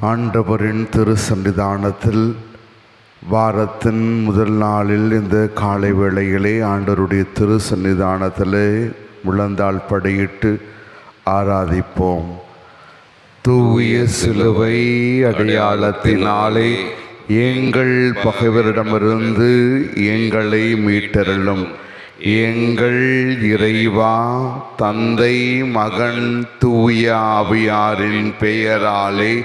ஆண்டவரின் திரு சன்னிதானத்தில் வாரத்தின் முதல் நாளில் இந்த காலை வேளையிலே ஆண்டவருடைய திரு சன்னிதானத்தில் முழந்தாள் படையிட்டு ஆராதிப்போம். தூய சிலுவை அடையாளத்தினாலே எங்கள் பகைவரிடமிருந்து எங்களை மீட்டருளும். எங்கள் இறைவா தந்தை மகன் தூய ஆவியாரின் பெயராலே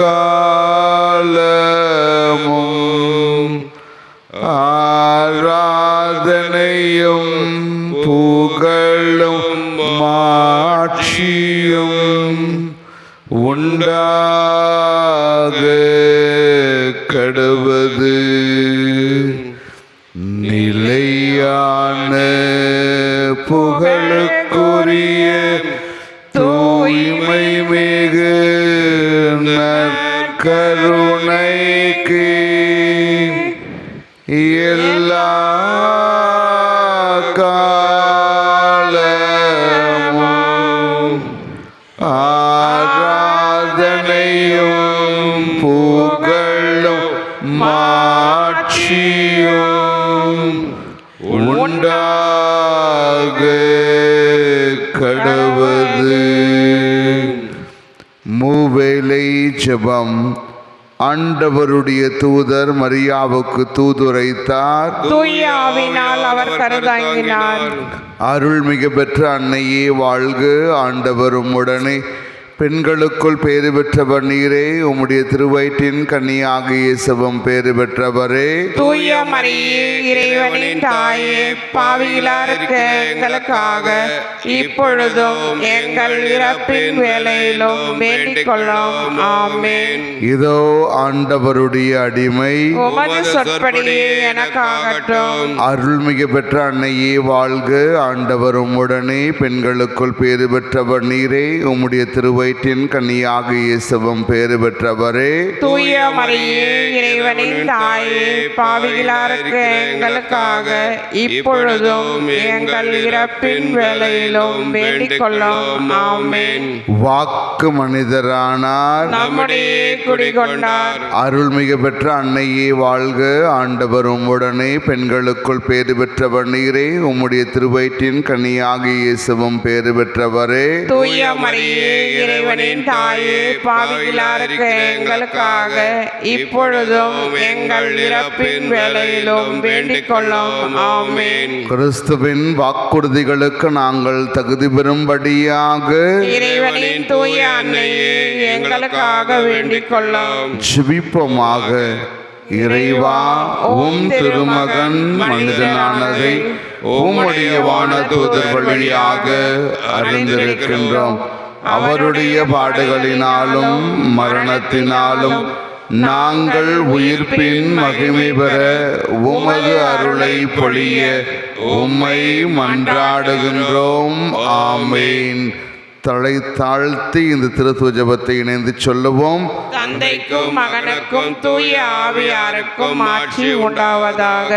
காலமும் காலமும் ஆராதனையும் புகழும் மாட்சியும் உண்டாக கடவது மூவேலை ஜபம். ஆண்டவருடைய தூதர் மரியாவுக்கு தூதுரைத்தார். தூய ஆவினால் அவர் கருதாங்கினார் அருள்மிகு பெற்ற அன்னையே வாழ்க. ஆண்டவர் உம்முடனே பெண்களுக்குள் பேறு பெற்றவர் நீரே உம்முடைய திருவயிற்றின் கன்னியாகிய சிவம் பேறு பெற்றவரே. தூய மரியே இறைவனின் தாயே பாவியிலாருக்க எங்களுக்காக இப்பொழுதும் எங்கள் இறப்பின் வேலையிலும் வேண்டிக் கொள்ளும் ஆமென். இதோ ஆண்டவருடைய அடிமை. உமது சொற்படியே எனக்காகட்டும். அருள்மிகு பெற்ற அன்னையே வாழ்க. ஆண்டவர் உம்முடனே பெண்களுக்குள் பேறு பெற்றவர் நீரே உம்முடைய திருவயிற்றின் கன்னியாகிய சிவம் பேறு பெற்றவரே. தூய மரியே இறைவனின் தாயே பாவியிலாருக்க எங்களுக்காக இப்பொழுதும் எங்கள் இறப்பின் வேலையிலும் வேண்டிக் கொள்ளும் ஆமென். வாக்கு மனிதரானார். நம்முடைய குடிகொண்டார். அருள்மிகு பெற்ற அன்னையே வாழ்க. ஆண்டவர் உம்முடனே பெண்களுக்குள் பேறு பெற்றவர் நீரே. உம்முடைய திருவயிற்றின் கன்னியாகிய சிவம் பேறு பெற்றவரே. தூய மரியே இறைவனின் தாயே பாவிகளாருக்கு எங்களுக்காக இப்பொழுதும் எங்கள் இறப்பின் வேலையிலும் வேண்டிக் கொள்ளும் ஆமென். கிறிஸ்துவின் வாக்குறுதிகளுக்கு நாங்கள் தகுதி பெறும்படியாக இறைவனின் தூய அன்னையே எங்களுக்காக வேண்டிக் கொள்ளும் ஜெபிப்போமாக. இறைவா உம் திருமகன் மனிதனானதை உம்முடைய வானதூதர் வழியாக அறிந்திருக்கின்றோம். அவருடைய பாடுகளினாலும் மரணத்தினாலும் நாங்கள் உயிர்ப்பின் மகிமை பெற உமது அருளை பொழிய உம்மை மன்றாடுகின்றோம். ஆமேன். தலை தாழ்த்தி இந்த திருத்துவ ஜபத்தை இணைந்து சொல்லுவோம். தந்தைக்கும் மகனுக்கும் தூய ஆவியாருக்கும் ஆட்சி உண்டாவதாக.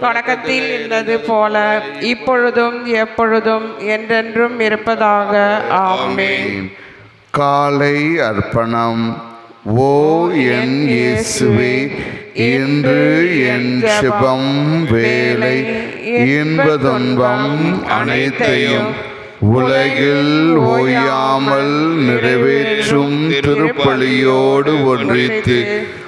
தொடக்கத்தில் இருந்தது போல இப்பொழுதும் எப்பொழுதும் என்றென்றும் இருப்பதாக. ஆமே காலை அர்ப்பணம். ஓ என் இயேசுவே இன்று என் சிபம் வேலை இன்பதுன்பம் அனைத்தையும் உலகில் ஓயாமல் நிறைவேற்றும் திருப்பலியோடு ஒன்றித்து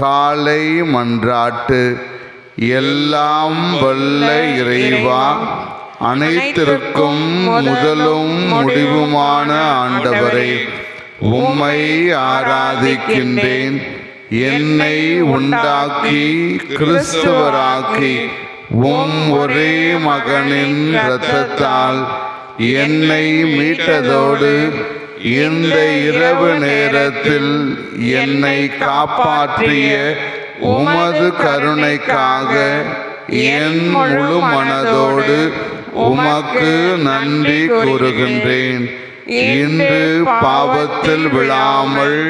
காலை மன்றாட்டு. எல்லாம் வல்ல இறைவா. அனைத்திற்கும் முதலும் முடிவுமான ஆண்டவரை. உம்மை ஆராதிக்கின்றேன். என்னை உண்டாக்கி கிறிஸ்துவராக்கி. உம் ஒரே மகனின் இரத்தத்தால் என்னை மீட்டதோடு இந்த இரவு நேரத்தில் என்னை காப்பாற்றிய உமது கருணைக்காக என் முழு மனதோடு உமக்கு நன்றி கூறுகின்றேன். இன்று பாவத்தில் விழாமல்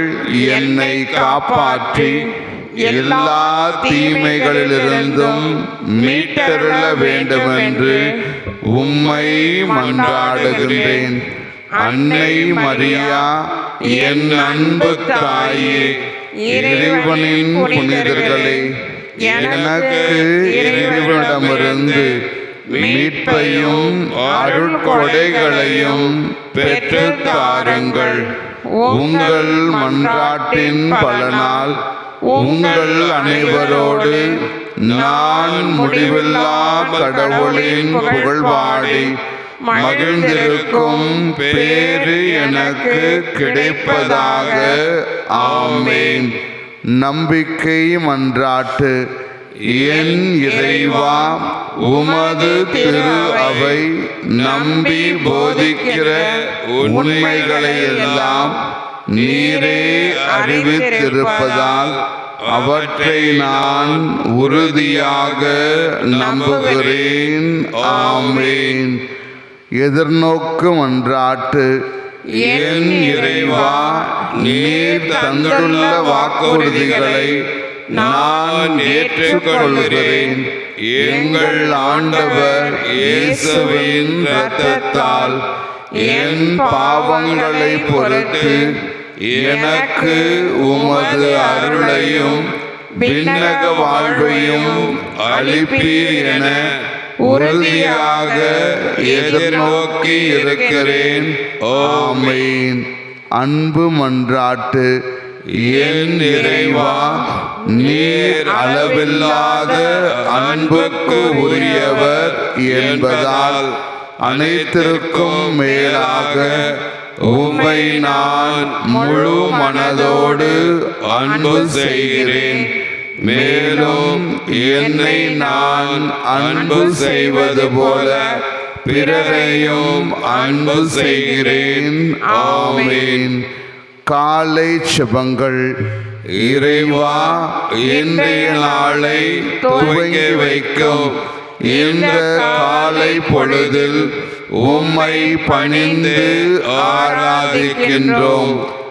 என்னை காப்பாற்றி எல்லா தீமைகளிலிருந்தும் மீட்டருள வேண்டுமென்று உம்மை மன்றாடுகின்றேன். அன்னை மரியா என் அன்பு தாயே இறைவனின் புனிதர்களே எனக்கு இறைவனிடமிருந்து மீட்பையும் அருட்கொடைகளையும் பெற்று தாருங்கள். உங்கள் மன்றாட்டின் பலனால் உங்கள் அனைவரோடு நான் முடிவில்லா கடவுளின் புகழ்பாடி மகிழ்ந்திருக்கும் பேரு எனக்கு கிடைப்பதாக. ஆமேன். நம்பிக்கை மன்றாட்டு என் இறைவா உமது திரு அவை நம்பி போதிக்கிற உண்மைகளை எல்லாம் நீரே அறிவித்திருப்பதால் அவற்றை நான் உறுதியாக நம்புகிறேன். ஆமேன். எதிர்நோக்கு மன்றாட்டு என் இறைவா நீர் தந்துள்ள வாக்குறுதிகளை நான் ஏற்றுக்கொள்கிறேன். எங்கள் ஆண்டவர் இயேசுவின் இரத்தத்தால் என் பாவங்களை பொறுத்து எனக்கு உமது அருளையும் விண்ணக வாழ்வையும் அளிப்பீர் என உறுதியாக எதிர்நோக்கி இருக்கிறேன். ஆமேன். அன்பு மன்றாட்டு என் இறைவா நீர் அளவில்லாத அன்புக்கு உரியவர் என்பதால் அனைத்திற்கும் மேலாக உம்மை நான் முழு மனதோடு அன்பு செய்கிறேன். மேலும் என்னை நான் அன்பு செய்வது போல பிறரையும் அன்பு செய்கிறேன். ஆமேன். காலை செபங்கள். இறைவா இன்றைய நாளை துவங்கி வைக்கும். இந்த காலை பொழுதில் உம்மை பணிந்து ஆராதிக்கின்றோம்.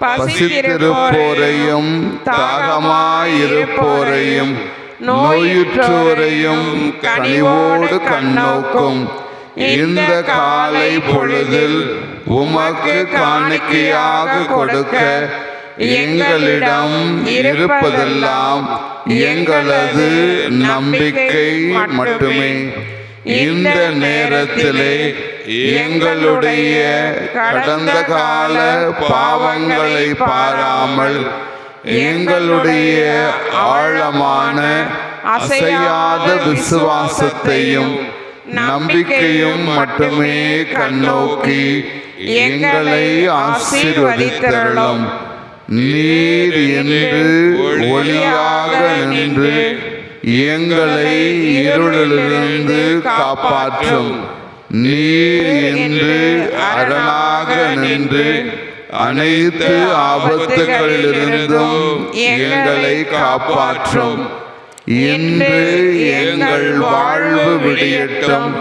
பசித்திருப்போரையும் தாகமாயிருப்போரையும் நோயுற்றோரையும் கனிவோடு கண்ணோக்கும். இந்த காலை பொழுதில் உமக்கு காணிக்கையாக கொடுக்க எங்களிடம் இருப்பதெல்லாம் எங்களது நம்பிக்கை மட்டுமே. இந்த நேரத்திலே எங்களுடைய கடந்த கால பாவங்களை பாராமல் எங்களுடைய ஆழமான அசையாத விசுவாசத்தையும் நம்பிக்கையும் மட்டுமே கண்ணோக்கி எங்களை ஆசீர்வதித்தருளும். நீர் என்று ஒளியாக நின்று எங்களை இருளிலிருந்து காப்பாற்றும். நீர் என்று அரணாக நின்று அனைத்து ஆபத்துகளிலிருந்தும் எங்களை காப்பாற்றும். இன்று எங்கள் வாழ்வு விடியட்டும்.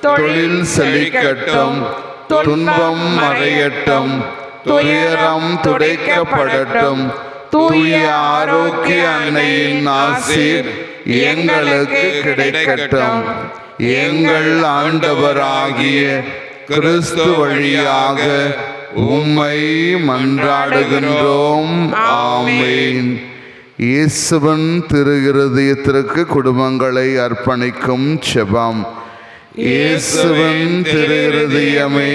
தொழில் செழிக்கட்டும். துன்பம் மறையட்டும். துயரம் துடைக்கப்படட்டும். தூய ஆரோக்கிய அன்னையின் ஆசீர் எங்களுக்கு கிடைக்கட்டும். எங்கள் ஆண்டவராகிய கிறிஸ்து வழியாக உம்மை மன்றாடுகின்றோம். ஆமேன். இயேசுவன் திரு இருதயத்திற்கு குடும்பங்களை அர்ப்பணிக்கும் செபம். இயேசுவன் திரு இருதயமே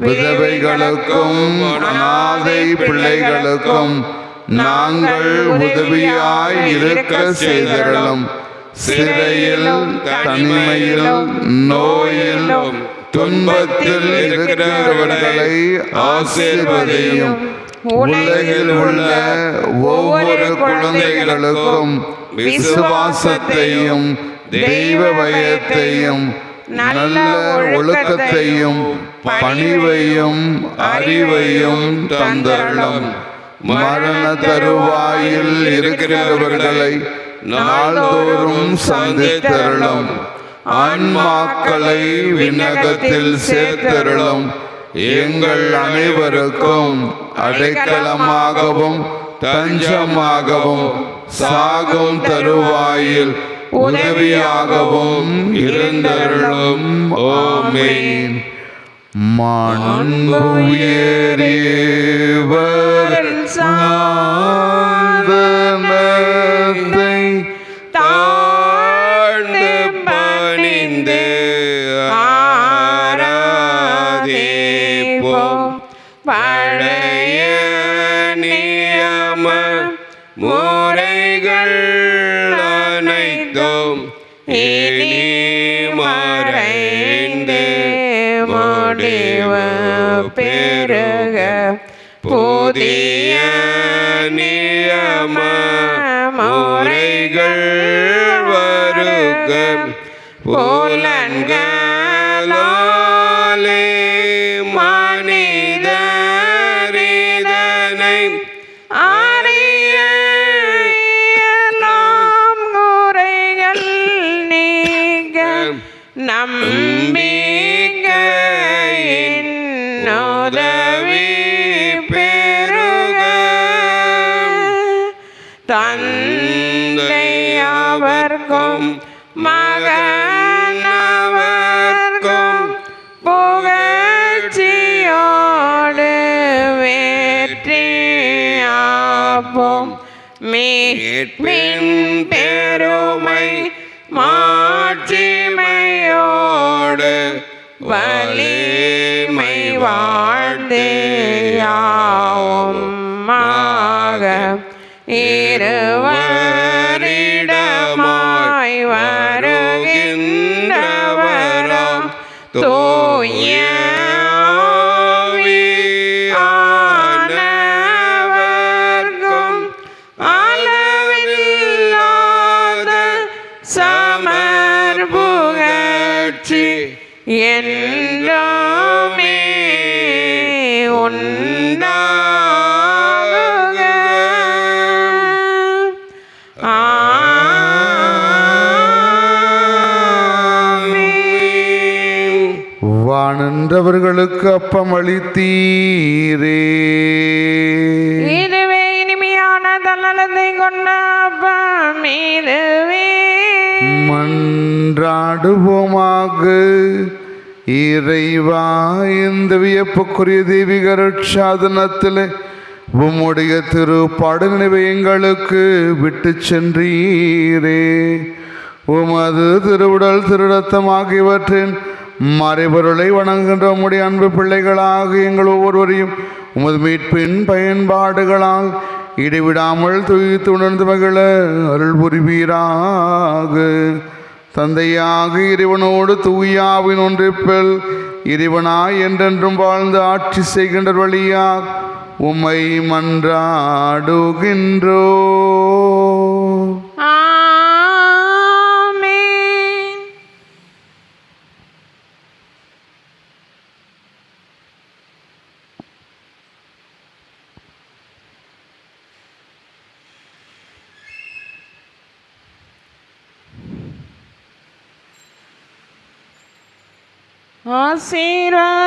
விதவைகளுக்கும் அநாதை பிள்ளைகளுக்கும் நாங்கள் உதவியாய் இருக்க செய்தரலும் சிறையில் தனிமையில் நோயில் துன்பத்தில் இருக்கிறவர்களை ஆசீர்வதையும். உலகில் உள்ள ஒவ்வொரு குழந்தைகளுக்கும் விசுவாசத்தையும் தெய்வ பயத்தையும் நல்ல ஒழுக்கத்தையும் பணிவையும் அறிவையும் தந்தருளும். மரண தருவாயில் இருக்கிறவர்களை நாள்தோறும் சந்தித்தருளும். ஆன்மாக்களை விண்ணகத்தில் சேர்த்தருளும். எங்கள் அனைவருக்கும் அடைக்கலமாகவும் தஞ்சமாகவும் சாகும் தருவாயில் உதவியாகவும் இருந்தருளும். ஓமேன் மாண்புயரியவர் Yeah. மீட்பின் பெருமை மாட்சிமையோடு வலிமை வாழ்ந்து யாவுமாக உண்டாகுக ஆமென். வானன்றவர்களுக்கு அப்பம் அளித்தீரே இதுவே இனிமையான தன்னலத்தை கொண்ட அப்பம். இதுவே மன்றாடுவோமாக. இறைவா இந்த வியப்புக்குரிய தெய்வீக ரட்சாதனத்தில் உம்முடைய திருப்பாடு நினைவை எங்களுக்கு விட்டு சென்றீரே. உமது திருவுடல் திருரத்தம் ஆகியவற்றின் மறைபொருளை வணங்குகின்ற உம்முடைய அன்பு பிள்ளைகளாக எங்கள் ஒவ்வொருவரையும் உமது மீட்பின் பயன்பாடுகளால் இடைவிடாமல் துயித்து உணர்ந்து மகிழ அருள் புரிவீராக தந்தையாக இறைவனோடு தூயாவின் ஒன்றிப்பில் இறைவனாய் என்றென்றும் வாழ்ந்து ஆட்சி செய்கின்ற வழியாக உமை மன்றாடுகின்றோ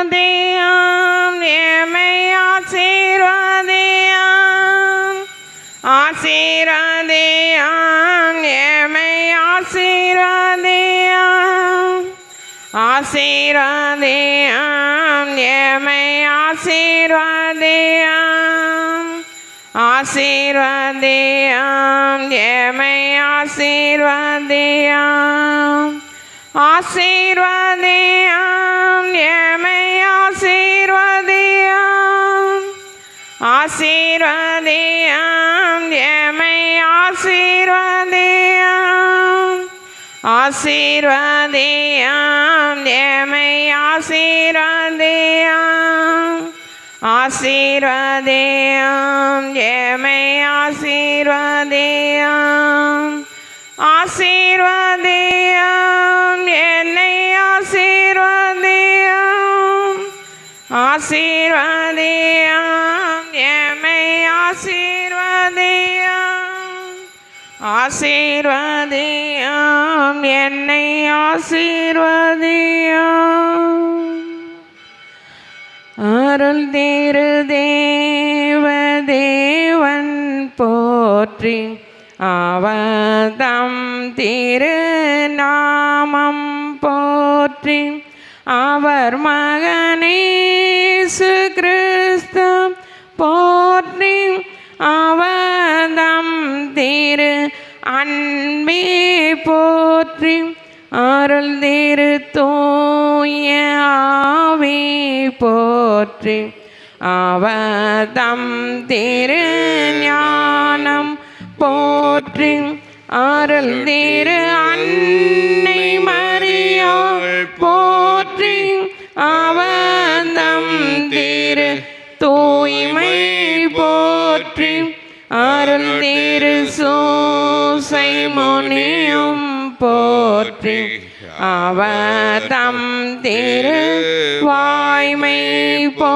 ஆசீர்வாதியாம் எமை ஆசீர்வாதியாம் ஆசீர்வாதியாம் எமை ஆசீர்வாதியாம் ஆசீர்வாதியாம் எமை ஆசீர்வாதியாம் ஆசீர்வாதியாம் எமை ஆசீர்வாதியாம் ஆசீர்வதியாம் எமை ஆசீர்வதியாம். ஆசீர்வதியாம் எமை ஆசீர்வதியாம். ஆசீர்வதியாம் எமை ஆசீர்வதியாம். ஆசீர்வதியாம் எமை ஆசீர்வதியாம். ஆசீர்வாதியம் என்னை ஆசீர்வாதியம். ஆசீர்வாதியம் எமை ஆசீர்வாதியம். ஆசீர்வாதியம் என்னை ஆசீர்வாதியம். அருள் திரு தேவ தேவன் போற்றி அவதம் திருநாமம் போற்றி அவர் மகனேசு கிறிஸ்து போற்றி அவதம் திரு அன்பே போற்றி அருள் திரு தூய போற்றி அவதம் திரு ஞானம் போற்றி ஆரல் தீரு அன்னை மரியாள் போற்றி அவந்தம் தீரு. தூய்மை போற்றி அருள் தீரு சூசை முனியும் போற்றி அவதம் திரு. வாய்மை போ